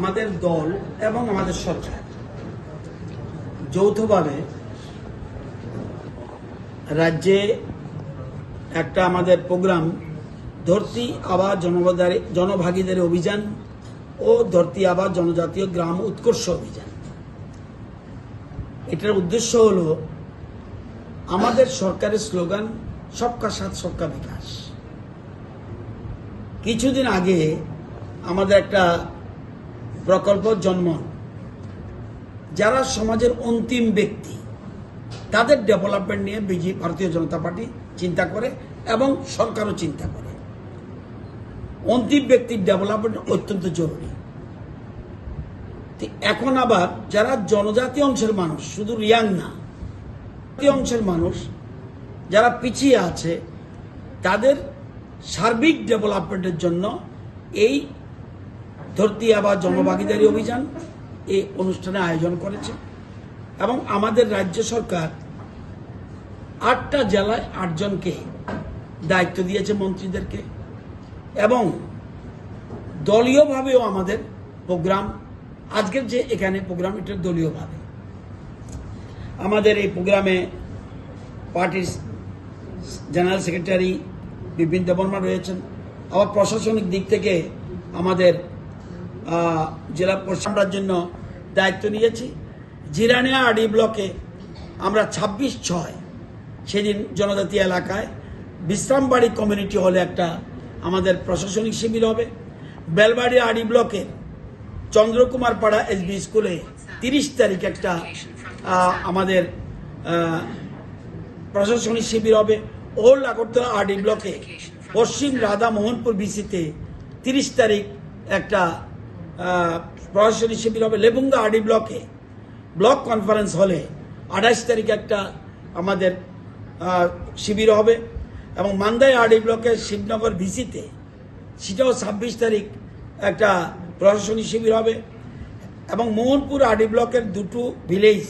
আমাদের দল এবং আমাদের সরকার। যৌথভাবে রাজ্যে একটা আমাদের প্রোগ্রাম, ধরতি আবার জনভাগিদারি জনভাগিদারি অভিযান ও ধরতি আবার জনজাতীয় গ্রাম উৎকর্ষ অভিযান। এটার উদ্দেশ্য হল আমাদের সরকারের স্লোগান, সবকা সাথ, সবকা বিকাশ। কিছুদিন আগে আমাদের একটা প্রকল্প জন্ম যারা সমাজের অন্তিম ব্যক্তি, তাদের ডেভেলপমেন্ট নিয়ে বিজেপি, ভারতীয় জনতা পার্টি চিন্তা করে এবং সরকারও চিন্তা করে। অন্তিম ব্যক্তির ডেভেলপমেন্ট অত্যন্ত জরুরি। এখন আবার যারা জনজাতি অংশের মানুষ, শুধু রিয়াং না অংশের মানুষ যারা পিছিয়ে আছে, তাদের সার্বিক ডেভেলপমেন্টের জন্য এই ধরতি আবার জনভাগিদারি অভিযান এই অনুষ্ঠানে আয়োজন করেছে। এবং আমাদের রাজ্য সরকার আটটা জেলায় আটজনকে দায়িত্ব দিয়েছে মন্ত্রীদেরকে। এবং দলীয়ভাবেও আমাদের প্রোগ্রাম, আজকের যে এখানে প্রোগ্রাম, এটা দলীয়ভাবে। আমাদের এই প্রোগ্রামে পার্টির জেনারেল সেক্রেটারি বিপিন দেববর্মা রয়েছেন। আবার প্রশাসনিক দিক থেকে আমাদের জেলা প্রশাসনটার জন্য দায়িত্ব নিয়েছি। জিরানিয়া আডি ব্লকে আমরা ছাব্বিশ ছয় সেদিন জনজাতি এলাকায় বিশ্রামবাড়ি কমিউনিটি হলে একটা আমাদের প্রশাসনিক শিবির হবে। বেলবাড়ি আডি ব্লকের চন্দ্রকুমার পাড়া এসবি স্কুলে তিরিশ তারিখ একটা আমাদের প্রশাসনিক শিবির হবে। ওল্ড আগরতলা আরডি ব্লকে পশ্চিম রাধা মোহনপুর বিসিতে তিরিশ তারিখ একটা প্রশাসনিক শিবির হবে লেবুঙ্গা আরডি ব্লকে। ব্লক কনফারেন্স হলে আঠাশ তারিখ একটা আমাদের শিবির হবে এবং মান্দাই আরডি ব্লকের শিবনগর ভিসিতে সেটাও ছাব্বিশ তারিখ একটা প্রশাসনিক শিবির হবে এবং মোহনপুর আরডি ব্লকের দুটো ভিলেজ,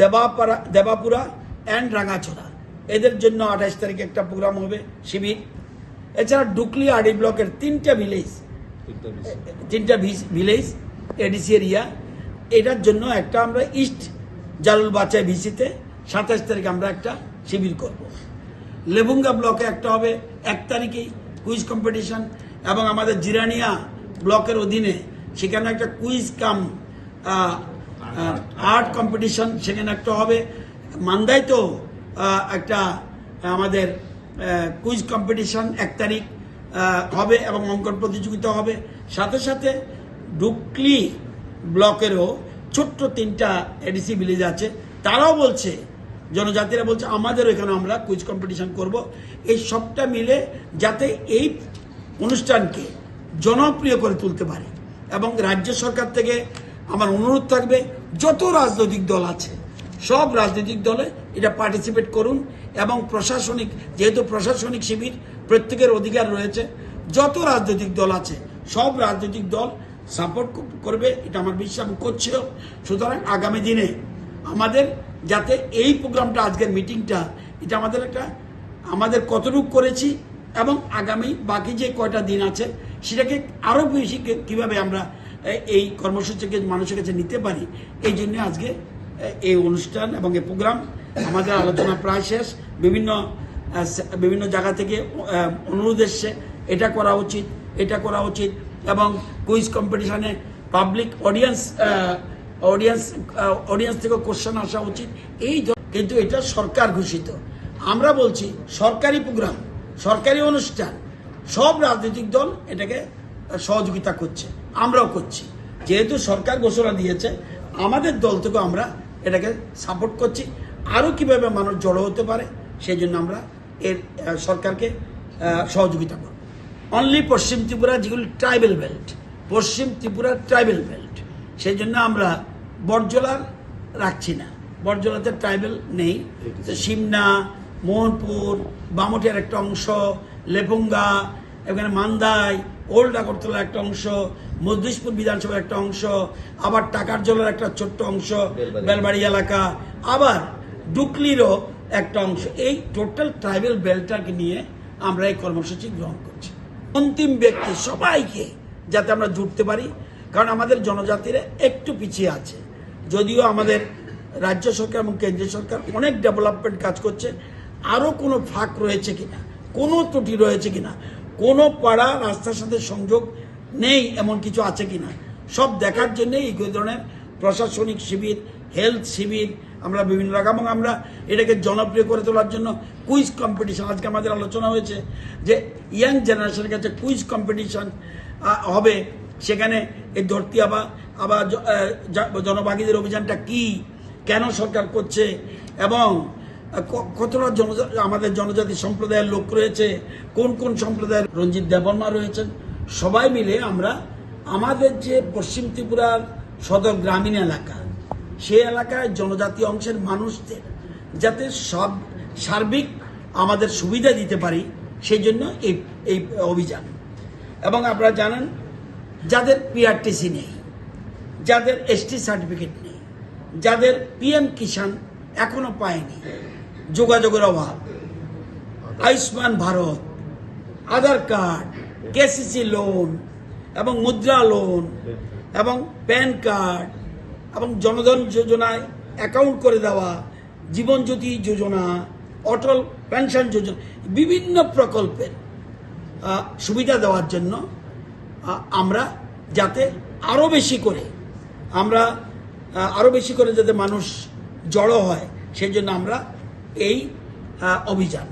দেবাপাড়া, দেবাপুরা অ্যান্ড রাঙাছড়া এদের জন্য আঠাশ তারিখে একটা প্রোগ্রাম হবে, শিবির। এছাড়া ডুকলি আডি ব্লকের তিনটা ভিলেজ তিনটা ভিলেজ এডিসি এরিয়া এটার জন্য একটা আমরা ইস্ট জালুল বাচাই ভিসিতে সাতাশ তারিখে আমরা একটা শিবির করব। লেবুঙ্গা ব্লকে একটা হবে এক তারিখেই কুইজ কম্পিটিশন এবং আমাদের জিরানিয়া ব্লকের অধীনে সেখানে একটা কুইজ কাম আর্ট কম্পিটিশন সেখানে একটা হবে। মান্দায় তো একটা আমাদের কুইজ কম্পিটিশন এক তারিখ। হবে এবং অঙ্কন প্রতিযোগিতা হবে। সাথে সাথে ডুকলি ব্লকেরও ছোট্ট তিনটা এডিসি ভিলেজ আছে। তারাও বলছে, জনজাতিরা বলছে, আমাদেরও এখানে আমরা কুইজ কম্পিটিশন করব। এই সবটা মিলে যাতে এই অনুষ্ঠানকে জনপ্রিয় করে তুলতে পারে। এবং রাজ্য সরকার থেকে আমার অনুরোধ থাকবে, যত রাজনৈতিক দল আছে, সব রাজনৈতিক দলে এটা পার্টিসিপেট করুন। এবং প্রশাসনিক, যেহেতু প্রশাসনিক শিবির প্রত্যেকের অধিকার রয়েছে। যত রাজনৈতিক দল আছে, সব রাজনৈতিক দল সাপোর্ট করবে, এটা আমার বিশ্বাস আমি করছিল সুতরাং আগামী দিনে আমাদের যাতে এই প্রোগ্রামটা, আজকের মিটিংটা এটা আমাদের একটা, আমাদের কতটুকু করেছি এবং আগামী বাকি যে কয়টা দিন আছে, সেটাকে আরও বেশি কীভাবে আমরা এই কর্মসূচিকে মানুষের কাছে নিতে পারি, এই জন্য আজকে এই অনুষ্ঠান এবং এই প্রোগ্রাম আমাদের আলোচনা প্রায় শেষ। বিভিন্ন বিভিন্ন জায়গা থেকে অনুরোধ এসছে, এটা করা উচিত, এটা করা উচিত, এবং কুইজ কম্পিটিশনে পাবলিক অডিয়েন্স অডিয়েন্স অডিয়েন্স থেকে কোশ্চেন আসা উচিত। এই কিন্তু এটা সরকার ঘোষিত। আমরা বলছি, সরকারি প্রোগ্রাম সরকারি অনুষ্ঠান, সব রাজনৈতিক দল এটাকে সহযোগিতা করছে। আমরাও করছি। যেহেতু সরকার ঘোষণা দিয়েছে, আমাদের দল থেকে আমরা এটাকে সাপোর্ট করছি। আরও কীভাবে মানুষ জড়ো হতে পারে সেই জন্য আমরা এর সরকারকে সহযোগিতা করব। অনলি পশ্চিম ত্রিপুরা যেগুলি ট্রাইবেল বেল্ট পশ্চিম ত্রিপুরা ট্রাইবেল বেল্ট সেই জন্য আমরা বরজলার রাখছি না। বরজলাতে ট্রাইবেল নেই। তো সিমনা মোহনপুর বামটিয়ার একটা অংশ লেপুঙ্গা এখানে মান্দাই ওল্ড আগরতলার একটা অংশ মধ্যিসপুর বিধানসভার একটা অংশ আবার টাকার জলের একটা ছোট্ট অংশ। বেলবাড়ি এলাকা আবার ডুকলিরও একটা অংশ। এই টোটাল ট্রাইবেল বেল্টটাকে নিয়ে আমরা এই কর্মসূচি গ্রহণ করছি। অন্তিম ব্যক্তি সবাইকে যাতে আমরা জুড়তে পারি, কারণ আমাদের জনজাতিরা একটু পিছিয়ে আছে। যদিও আমাদের রাজ্য সরকার এবং কেন্দ্রীয় সরকার অনেক ডেভেলপমেন্ট কাজ করছে, আরও কোনো ফাঁক রয়েছে কিনা, কোনো ত্রুটি রয়েছে কিনা, কোনো পাড়া রাস্তার সাথে সংযোগ নেই এমন কিছু আছে কিনা, সব দেখার জন্য এই ধরনের প্রশাসনিক শিবির হেলথ শিবির আমরা বিভিন্ন রকম, এবং আমরা এটাকে জনপ্রিয় করে তোলার জন্য কুইজ কম্পিটিশন আজকে আমাদের আলোচনা হয়েছে যে ইয়াং জেনারেশনের কাছে কুইজ কম্পিটিশন হবে। সেখানে এই ধরতি আবার আবার জনভাগীদের অভিযানটা কি? কেন সরকার করছে? এবং কতটা জনজা আমাদের জনজাতি সম্প্রদায়ের লোক রয়েছে? কোন কোন সম্প্রদায়ের? রঞ্জিত দেববর্মা রয়েছেন। সবাই মিলে আমরা আমাদের যে পশ্চিম ত্রিপুরার সদর গ্রামীণ এলাকা সেই এলাকায় জনজাতি অংশের মানুষদের যাতে সব সার্বিক আমাদের সুবিধা দিতে পারি, সেই জন্য এই এই অভিযান। এবং আপনারা জানেন, যাদের পিআরটিসি নেই, যাদের এসটি সার্টিফিকেট নেই, যাদের পিএম কিষাণ এখনও পায়নি, যোগাযোগের অভাব, Ayushman Bharat, Aadhaar card KCC loan এবং মুদ্রা লোন এবং প্যান কার্ড এবং জনধন যোজনায় অ্যাকাউন্ট করে দেওয়া, জীবন জ্যোতি যোজনা, অটল পেনশন যোজনা, বিভিন্ন প্রকল্পের সুবিধা দেওয়ার জন্য আমরা যাতে আরও বেশি করে, আমরা আরও বেশি করে যাতে মানুষ জড়ো হয় সেই জন্য আমরা এই অভিযান।